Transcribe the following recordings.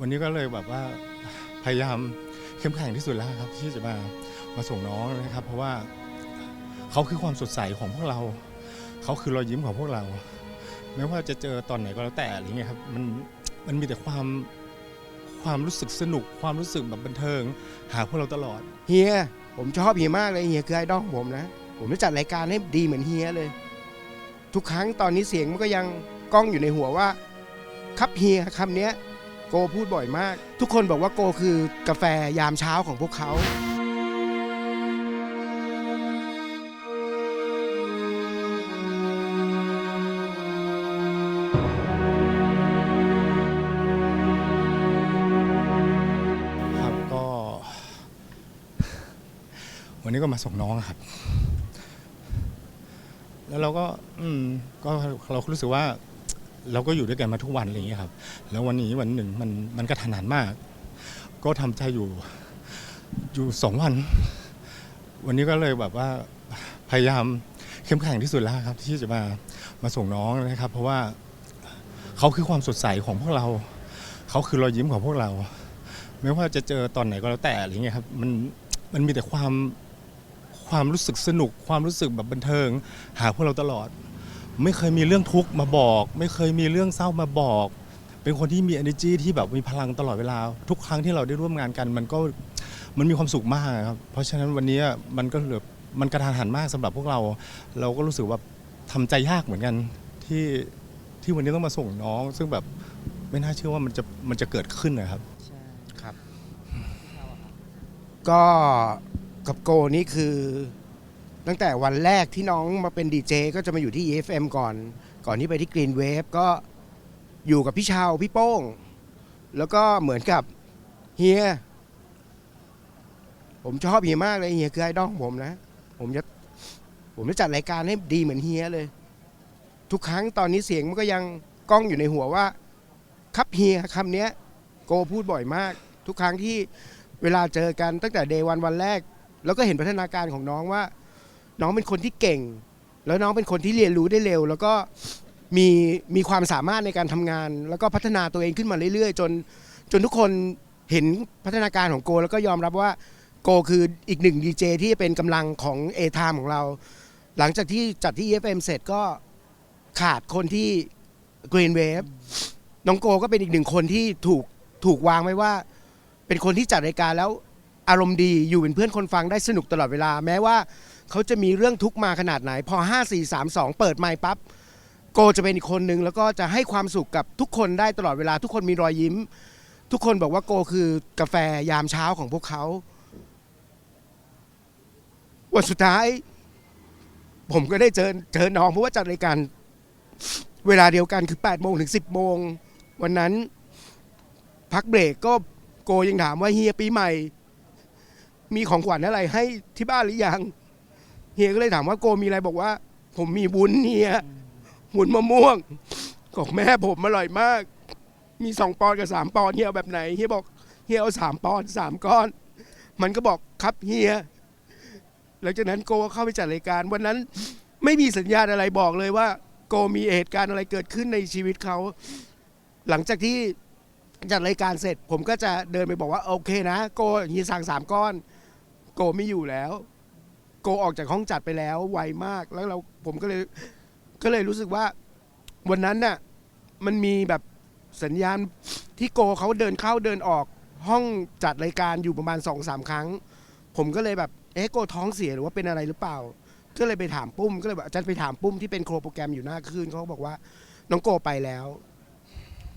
วันนี้ก็เลยแบบว่าพยายามเข้มแข็งที่สุดแล้วครับ ที่จะมามาส่งน้องนะครับ เพราะว่าเขาคือความสดใสของพวกเรา เขาคือรอยยิ้มของพวกเรา ไม่ว่าจะเจอตอนไหนก็แล้วแต่อะไรเงี้ยครับมันมันมีแต่ความความรู้สึกสนุกความรู้สึกแบบบันเทิง หาพวกเราตลอด เฮีย ผมชอบเฮียมากเลยเฮียคือไอดอลของผมนะ ผมจะจัดรายการให้ดีเหมือนเฮียเลย ทุกครั้งตอนนี้เสียงมันก็ยังก้องอยู่ในหัวว่า ครับเฮียคำเนี้ย โกพูดบ่อยมาก ทุกคนบอกว่าโกคือกาแฟยามเช้าของพวกเขาครับก็ วันนี้ก็มาส่งน้องอะครับ แล้วเราก็ อืม ก็เรารู้สึกว่า เราก็อยู่ด้วยกันมาทุกวันอะไรอย่างเงี้ยครับ แล้ววันนี้วันหนึ่งมันมันกระทันหันมาก ก็ทำใจอยู่อยู่สองวัน วันนี้ก็เลยแบบว่าพยายามเข้มแข็งที่สุดแล้วครับ ที่จะมามาส่งน้องนะครับ เพราะว่าเขาคือความสดใสของพวกเรา เขาคือรอยยิ้มของพวกเรา ไม่ว่าจะเจอตอนไหนก็แล้วแต่อะไรเงี้ยครับมันมันมีแต่ความความรู้สึกสนุก ความรู้สึกแบบบันเทิง หาพวกเราตลอด ไม่เคยมีเรื่องทุกข์มาบอก ไม่เคยมีเรื่องเศร้ามาบอก เป็นคนที่มี energy ที่แบบมีพลังตลอดเวลา ทุกครั้งที่เราได้ร่วมงานกัน มันก็มันมีความสุขมากครับเพราะฉะนั้นวันนี้มันก็เหลือมันกระทานหันมากสำหรับพวกเรา เราก็รู้สึกว่าทำใจยากเหมือนกันที่ที่วันนี้ต้องมาส่งน้อง ซึ่งแบบไม่น่าเชื่อว่ามันจะมันจะเกิดขึ้นนะครับครับ ก็กับโกนี่คือ ตั้งแต่วันแรกที่น้องมาเป็นดีเจก็จะมาอยู่ที่ EFM ก่อน ก่อนที่ไปที่ Green Wave ก็อยู่กับพี่ชาวพี่โป้ง แล้วก็เหมือนกับเฮีย ผมชอบเฮียมากเลยเฮียคือไอดอลของผมนะ ผมจะผมจะจัดรายการให้ดีเหมือนเฮียเลย ทุกครั้งตอนนี้เสียงมันก็ยังก้องอยู่ในหัวว่า ครับเฮียคำเนี้ย โกพูดบ่อยมาก ทุกครั้งที่เวลาเจอกันตั้งแต่เดวันวันแรก แล้วก็เห็นพัฒนาการของน้องว่า น้องเป็นคนที่เก่ง แล้วน้องเป็นคนที่เรียนรู้ได้เร็ว แล้วก็มีมีความสามารถในการทำงาน แล้วก็พัฒนาตัวเองขึ้นมาเรื่อยๆ จนจนทุกคนเห็นพัฒนาการของโก แล้วก็ยอมรับว่าโกคืออีกหนึ่งดีเจที่เป็นกำลังของเอทามของเรา หลังจากที่จัดที่ EFM เสร็จก็ขาดคนที่ Green Wave น้องโกก็เป็นอีกหนึ่งคนที่ถูกถูกวางไว้ว่า เป็นคนที่จัดรายการแล้วอารมณ์ดีอยู่เป็นเพื่อนคนฟังได้สนุกตลอดเวลา แม้ว่า เขาจะมีเรื่องทุกข์มาขนาดไหน พอ 5 4 3 2 เปิดไมค์ปั๊บโกจะเป็นอีกคนนึงแล้วก็จะให้ความสุขกับทุกคนได้ตลอดเวลาทุกคนมีรอยยิ้ม ทุกคนบอกว่าโกคือกาแฟยามเช้าของพวกเขาวันสุดท้าย ผมก็ได้เจอเจอน้องเพราะว่าจัดรายการเวลาเดียวกันคือ8โมงถึง 10โมงวันนั้นพักเบรกก็โกยังถามว่าเฮียปีใหม่ มีของขวัญอะไรให้ที่บ้านหรือยัง เฮียก็เลยถามว่าโกมีอะไรบอกว่า ผมมีวุ้นเฮียวุ้นมะม่วงของแม่ผมอร่อยมาก มีสองปอนด์กับสามปอนด์เฮียเอาแบบไหนเฮียบอกเฮียเอาสามปอนด์สามก้อน มันก็บอกครับเฮียหลังจากนั้นโกก็เข้าไปจัดรายการ วันนั้นไม่มีสัญญาณอะไรบอกเลยว่า โกมีเหตุการณ์อะไรเกิดขึ้นในชีวิตเขา หลังจากที่จัดรายการเสร็จ ผมก็จะเดินไปบอกว่า โอเคนะ โกเฮียสั่งสามก้อน โกไม่อยู่แล้ว โกออกจากห้องจัดไปแล้วไวมากแล้วเราผมก็เลยก็เลยรู้สึกว่าวันนั้นน่ะมันมีแบบสัญญาณที่โกเขาเดินเข้าเดินออกห้องจัดรายการอยู่ประมาณสองสามครั้ง ผมก็เลยแบบเอ๊ะโกท้องเสียหรือว่าเป็นอะไรหรือเปล่า ก็เลยไปถามปุ้มก็เลยแบบอาจารย์ไปถามปุ้มที่เป็นโครโปรแกรมอยู่หน้าคลื่นเขาก็บอกว่า น้องโกไปแล้ว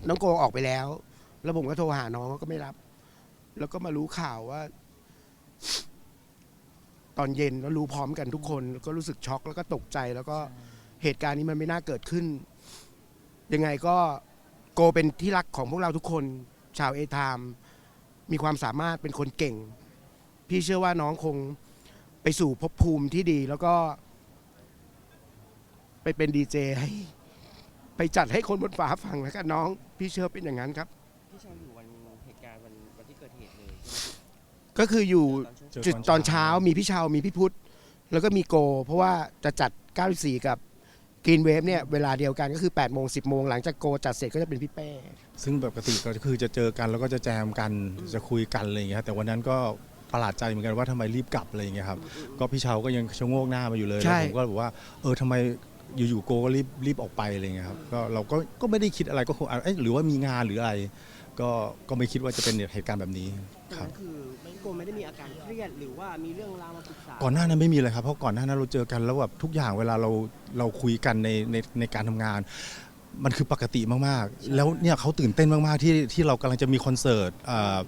น้องโกออกไปแล้ว แล้วผมก็โทรหาน้องเขาก็ไม่รับ แล้วก็มารู้ข่าวว่า ตอนเย็นแล้วรู้พร้อมกันทุกคนแล้วก็รู้สึกช็อกแล้วก็ตกใจ แล้วก็เหตุการณ์นี้มันไม่น่าเกิดขึ้น ยังไงก็โกเป็นที่รักของพวกเราทุกคนชาวเอทามมีความสามารถเป็นคนเก่ง พี่เชื่อว่าน้องคงไปสู่ภพภูมิที่ดีแล้วก็ ไปเป็นดีเจให้ไปจัดให้คนบนฟ้าฟังแล้วกันน้อง พี่เชื่อเป็นอย่างนั้นครับ พี่ชาวอยู่วันเหตุการณ์วันวันที่เกิดเหตุเลยก็คืออยู่ ตอนช่วงเจอจุดตอนเช้ามีพี่เชาวมีพี่พุทธ แล้วก็มีโก เพราะว่าจะจัด 94 กับกรีนเวฟเนี่ยเวลาเดียวกันก็คือ8ปดโมงสิบโมงหลังจากโกจัดเสร็จก็จะเป็นพี่เป้ ซึ่งปกติก็คือจะเจอกันแล้วก็จะแจมกันจะคุยกันอะไรอย่างเงี้ยแต่วันนั้นก็ประหลาดใจเหมือนกันว่าทำไมรีบกลับอะไรอย่างเงี้ยครับก็พี่เชาก็ยังชะโงกหน้ามาอยู่เลยใช่ แล้วผมก็บอกว่าเออทำไมอยู่ๆโกก็รีบรีบออกไปอะไรเงี้ยครับก็เราก็ก็ไม่ได้คิดอะไรก็คงอะเอ๊ะหรือว่ามีงานหรืออะไร ก็ก็ไม่คิดว่าจะเป็นเหตุการณ์แบบนี้ตอนครับนั้นคือไม่โกไม่ได้มีอาการเครียดหรือว่ามีเรื่องราวมาปรึกษาก่อนหน้านั้นไม่มีเลยครับเพราะก่อนหน้านั้นเราเจอกันแล้วแบบทุกอย่างเวลาเราเราคุยกันในในในการทำงาน มันคือปกติมากๆ แล้วเนี่ยเขาตื่นเต้นมากๆที่ที่เรากำลังจะมีคอนเสิร์ตอ่า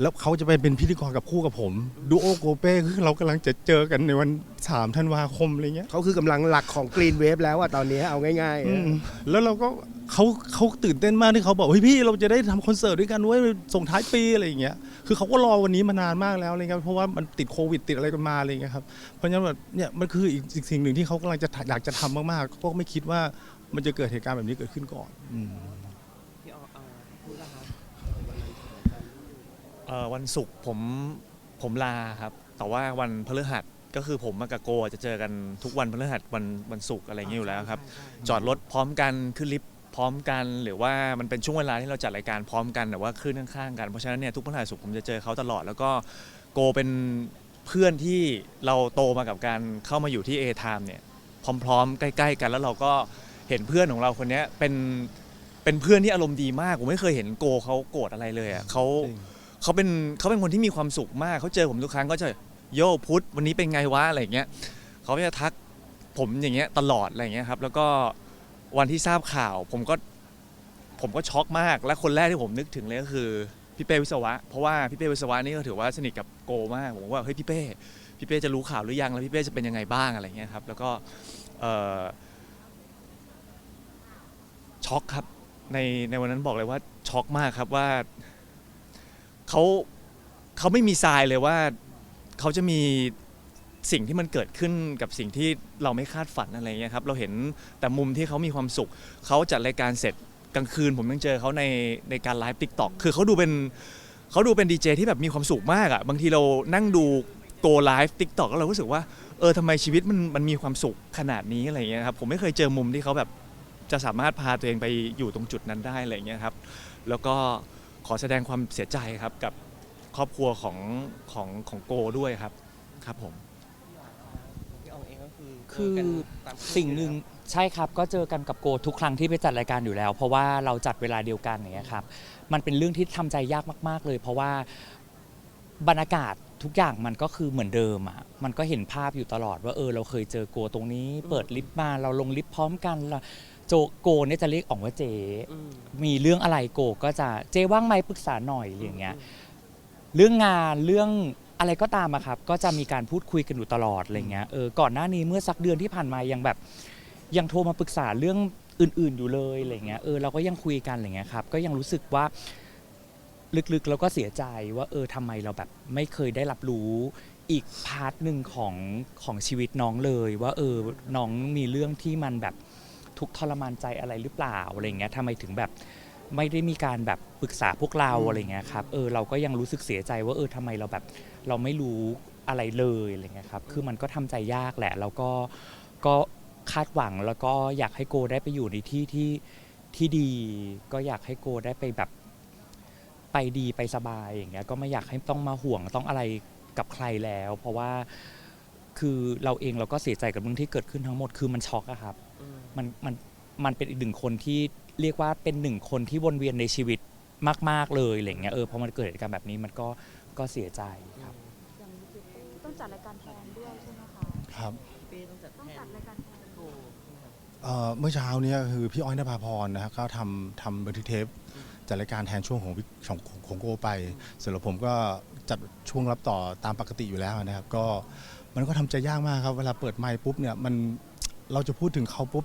แล้วเขาจะไปเป็นพิธีกรกับคู่กับผมดูโอโกเป้คือเรากำลังจะเจอกันในวันสามธันวาคมอะไรเงี้ยเขาคือกำลังหลักของกรีนเวฟแล้วอะตอนนี้เอาง่ายๆอืนะมแล้วเราก็เขาเขาตื่นเต้นมากที่เขาบอกเฮ้ยพี่เราจะได้ทำคอนเสิร์ตด้วยกันเว้ยส่งท้ายปีอะไรอย่างเงี้ยคือเขาก็รอวันนี้มานานมากแล้วอะไรเงี้ยเพราะว่ามันติดโควิดติดอะไรกันมาอะไรเงี้ยครับเพราะฉะนั้นแบบเนี่ยมันคืออีกอีกสิ่งหนึ่งที่เขากำลังจะอยากจะทำมากๆก็ไม่คิดว่ามันจะเกิดเหตุการณ์แบบนี้เกิดขึ้นก่อนอืม พี่ออเอ่อพูดนะคะ เอ่อวันศุกร์ผมผมลาครับ แต่ว่าวันพฤหัสก็คือผมกับโกจะเจอกันทุกวันพฤหัสวันวันศุกร์อะไรอย่างเงี้ยอยู่แล้วครับ จอดรถพร้อมกันขึ้นลิฟต์พร้อมกัน หรือว่ามันเป็นช่วงเวลาที่เราจัดรายการพร้อมกันแต่ว่าขึ้นข้างๆกันเพราะฉะนั้นเนี่ยทุกพฤหัสศุกร์ผมจะเจอเขาตลอด แล้วก็โกเป็นเพื่อนที่เราโตมากับการเข้ามาอยู่ที่ A Time เนี่ยพร้อมๆ ใกล้ ๆ กันแล้วเราก็เห็นเพื่อนของเราคนเนี้ยเป็นเป็นเพื่อนที่อารมณ์ดีมากผมไม่เคยเห็นโกเขาโกรธอะไรเลยอะเขา เขาเป็นเขาเป็นคนที่มีความสุขมากเขาเจอผมทุกครั้งก็จะโย่พุทธวันนี้เป็นไงวะอะไรอย่างเงี้ยเขาจะทักผมอย่างเงี้ยตลอดอะไรอย่างเงี้ยครับ แล้วก็วันที่ทราบข่าว ผมก็ผมก็ช็อกมาก และคนแรกที่ผมนึกถึงเลยก็คือพี่เป้วิศวะ เพราะว่าพี่เป้วิศวะนี่ก็ถือว่าสนิทกับโกมากผมว่าเฮ้ยพี่เป้พี่เป้จะรู้ข่าวหรือยังแล้วพี่เป้จะเป็นยังไงบ้างอะไรเงี้ยครับ แล้วก็ช็อกครับในในวันนั้นบอกเลยว่าช็อกมากครับว่า เขาเขาไม่มีทรายเลยว่าเขาจะมีสิ่งที่มันเกิดขึ้นกับสิ่งที่เราไม่คาดฝันอะไรเงี้ยครับเราเห็นแต่มุมที่เขามีความสุขเขาจัดรายการเสร็จกลางคืนผมยังเจอเขาในในการไลฟ์ติ๊กต็อกคือเขาดูเป็นเขาดูเป็นดีเจที่แบบมีความสุขมากอะ่ะบางทีเรานั่งดูโกไลฟ์ติ๊กต็อกแล้วเรารู้สึกว่าเออทำไมชีวิตมันมันมีความสุขขนาดนี้อะไรเงี้ยครับผมไม่เคยเจอมุมที่เขาแบบจะสามารถพาตัวเองไปอยู่ตรงจุดนั้นได้อะไรเงี้ยครับแล้วก็ ขอแสดงความเสียใจครับกับครอบครัวของของของโกด้วยครับครับผม พี่อองเองก็คือคือเจกันตามเคยสิ่งหนึ่งใช่ครับก็เจอกันกับโกทุกครั้งที่ไปจัดรายการอยู่แล้ว เพราะว่าเราจัดเวลาเดียวกันอย่างเงี้ยครับมันเป็นเรื่องที่ทำใจยากมาก ๆ เลย เพราะว่าบรรยากาศทุกอย่างมันก็คือเหมือนเดิมอะมันก็เห็นภาพอยู่ตลอดว่าเออเราเคยเจอโกตรงนี้ เปิดลิฟต์มาเราลงลิฟต์พร้อมกันแล้ว โจโกเนี่ยจะเรียกอ่องว่าเจ อืม มีเรื่องอะไรโกก็จะเจว่างไหมปรึกษาหน่อยอะไรอย่างเงี้ยเรื่องงานเรื่องอะไรก็ตามอะครับก็จะมีการพูดคุยกันอยู่ตลอดอะไรเงี้ยเออก่อนหน้านี้เมื่อสักเดือนที่ผ่านมายังแบบยังโทรมาปรึกษาเรื่องอื่น ๆอยู่เลยอะไรเงี้ยเออเราก็ยังคุยกันอะไรเงี้ยครับก็ยังรู้สึกว่าลึกๆแล้วก็เสียใจว่าเออทำไมเราแบบไม่เคยได้รับรู้อีกพาร์ทหนึ่งของของชีวิตน้องเลย ว่าเออน้องมีเรื่องที่มันแบบ ทุกข์ทรมานใจอะไรหรือเปล่าอะไรเงี้ยทำไมถึงแบบไม่ได้มีการแบบปรึกษาพวกเราอะไรเงี้ยครับเออเราก็ยังรู้สึกเสียใจว่าเออทำไมเราแบบเราไม่รู้อะไรเลยอะไรเงี้ยครับคือมันก็ทำใจยากแหละ แล้วก็ก็คาดหวังแล้วก็อยากให้โกได้ไปอยู่ในที่ที่ที่ดี ก็อยากให้โกได้ไปแบบไปดีไปสบายอย่างเงี้ยก็ไม่อยากให้ต้องมาห่วงต้องอะไรกับใครแล้ว เพราะว่าคือเราเองเราก็เสียใจกับเรื่องที่เกิดขึ้นทั้งหมดคือมันช็อกอะครับอื มมันมันมันเป็นอีกหนึ่งคนที่เรียกว่าเป็นหนึ่งคนที่วนเวียนในชีวิตมาก ๆ เลยอะไรเงี้ยเออพอมันเกิดเหตุการณ์แบบนี้มันก็ก็เสียใจครับอย่างนี้คือต้องจัดรายการแทนด้วยใช่ไหมคะครับพี่เป้ต้องจัดต้องแทจันดรายการแทนโกใช่ไหมครับเอ่อเมื่อเช้าเนี่ยคือพี่อ้อยนภาพรนะครับก็ทำทำบันทึกเทปจัดรายการแทนช่วงของพี่ของของของโกไปเสร็จแล้วผมก็จัดช่วงรับต่อตามปกติอยู่แล้วนะครับ ก็มันก็ทำใจยากมากครับ เวลาเปิดไมค์ปุ๊บเนี่ยมัน เราจะพูดถึงเขาปุ๊บ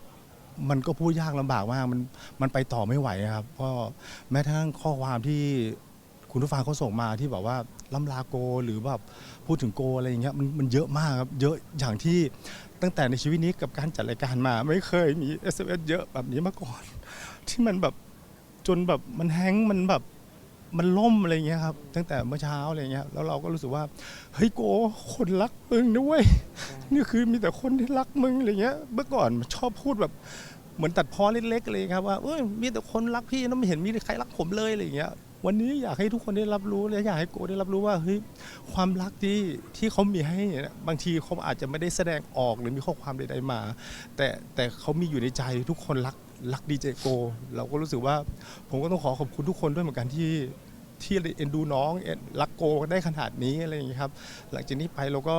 มันก็พูดยากลำบากมากมันมันไปต่อไม่ไหวครับก็แม้ทั้งข้อความที่คุณผู้ฟังเขาส่งมาที่แบบว่าล่ำลาโกหรือแบบพูดถึงโกอะไรอย่างเงี้ยมันมันเยอะมากครับเยอะอย่างที่ตั้งแต่ในชีวิตนี้กับการจัดรายการมา ไม่เคยมี SMS เยอะแบบนี้มาก่อน ที่มันแบบจนแบบมันแฮงก์มันแบบ มันล่มอะไรเงี้ยครับตั้งแต่เมื่อเช้าอะไรเงี้ยแล้วเราก็รู้สึกว่าเฮ้ยโกคนรักมึงนะเว้ยนี่คือมีแต่คนที่รักมึงอะไรเงี้ย เมื่อก่อนชอบพูดแบบเหมือนตัดพ้อเล็กๆเลยครับว่าเอ้ยมีแต่คนรักพี่นะไม่เห็นมีใครรักผมเลยอะไรเงี้ยวันนี้อยากให้ทุกคนได้รับรู้และอยากให้โกได้รับรู้ว่าเฮ้ยความรักที่ที่เขามีให้เนี่ยบางทีเขาอาจจะไม่ได้แสดงออกหรือมีข้อความใดๆมา แต่แต่เขามีอยู่ในใจทุกคนรัก รักดีเจโก เราก็รู้สึกว่า ผมก็ต้องขอขอบคุณทุกคนด้วยเหมือนกันที่ที่เอ็นดูน้องเอ็นรักโกได้ขนาดนี้อะไรอย่างนี้ครับ หลังจากนี้ไปเราก็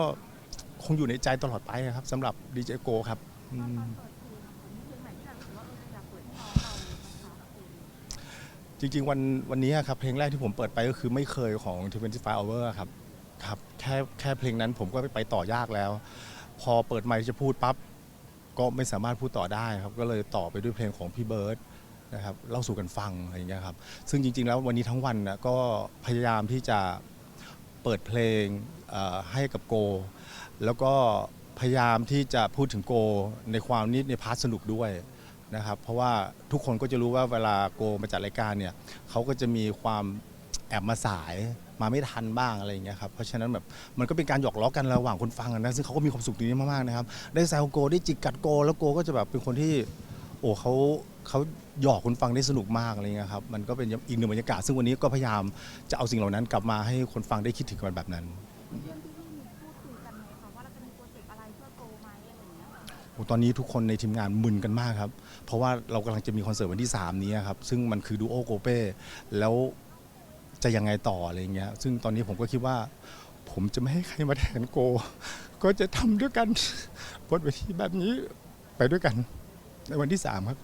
คงอยู่ในใจตลอดไปครับสำหรับดีเจโกครับอืมจริงๆ วันวันนี้ครับเพลงแรกที่ผมเปิดไปก็คือไม่เคยของ 25 Hour ครับครับแค่แค่เพลงนั้นผมก็ไปต่อยากแล้ว พอเปิดไมค์จะพูดปั๊บ ก็ไม่สามารถพูดต่อได้ครับก็เลยต่อไปด้วยเพลงของพี่เบิร์ดนะครับเล่าสู่กันฟังอะไรอย่างเงี้ยครับซึ่งจริง ๆ แล้ววันนี้ทั้งวันนะก็พยายามที่จะเปิดเพลงให้กับโก แล้วก็พยายามที่จะพูดถึงโกในความนิดในพาร์ทสนุกด้วยนะครับเพราะว่าทุกคนก็จะรู้ว่าเวลาโกมาจัดรายการเนี่ยเขาก็จะมีความแอบมาสาย มาไม่ทันบ้างอะไรอย่างเงี้ยครับเพราะฉะนั้นแบบมันก็เป็นการหยอกล้อกันระหว่างคนฟังอะนะซึ่งเขาก็มีความสุขตรงนี้มากๆนะครับได้แซวโกได้จิกกัดโก แล้วโกก็จะแบบเป็นคนที่ โอ้เขาเขาหยอกคนฟังได้สนุกมากอะไรเงี้ยครับมันก็เป็นอีกหนึ่งบรรยากาศซึ่งวันนี้ก็พยายามจะเอาสิ่งเหล่านั้นกลับมาให้คนฟังได้คิดถึงกันแบบนั้นเรื่องที่พี่มีพูดคุยกันไหมคะว่าเราจะมีโปรเจกต์อะไรเพื่อโกไหมอะไรอย่างเงี้ยค่ะโอ้ตอนนี้ทุกคนในทีมงานมึนกันมากครับ เพราะว่าเรากำลังจะมีคอนเสิร์ตวันที่ 3 นี้ครับ ซึ่งมันคือดูโอโกเป้ แล้ว จะยังไงต่ออะไรเงี้ย ซึ่งตอนนี้ผมก็คิดว่า ผมจะไม่ให้ใครมาแทนโก ก็จะทำด้วยกันบนเวทีแบบนี้ไปด้วยกันในวันที่ 3 ครับ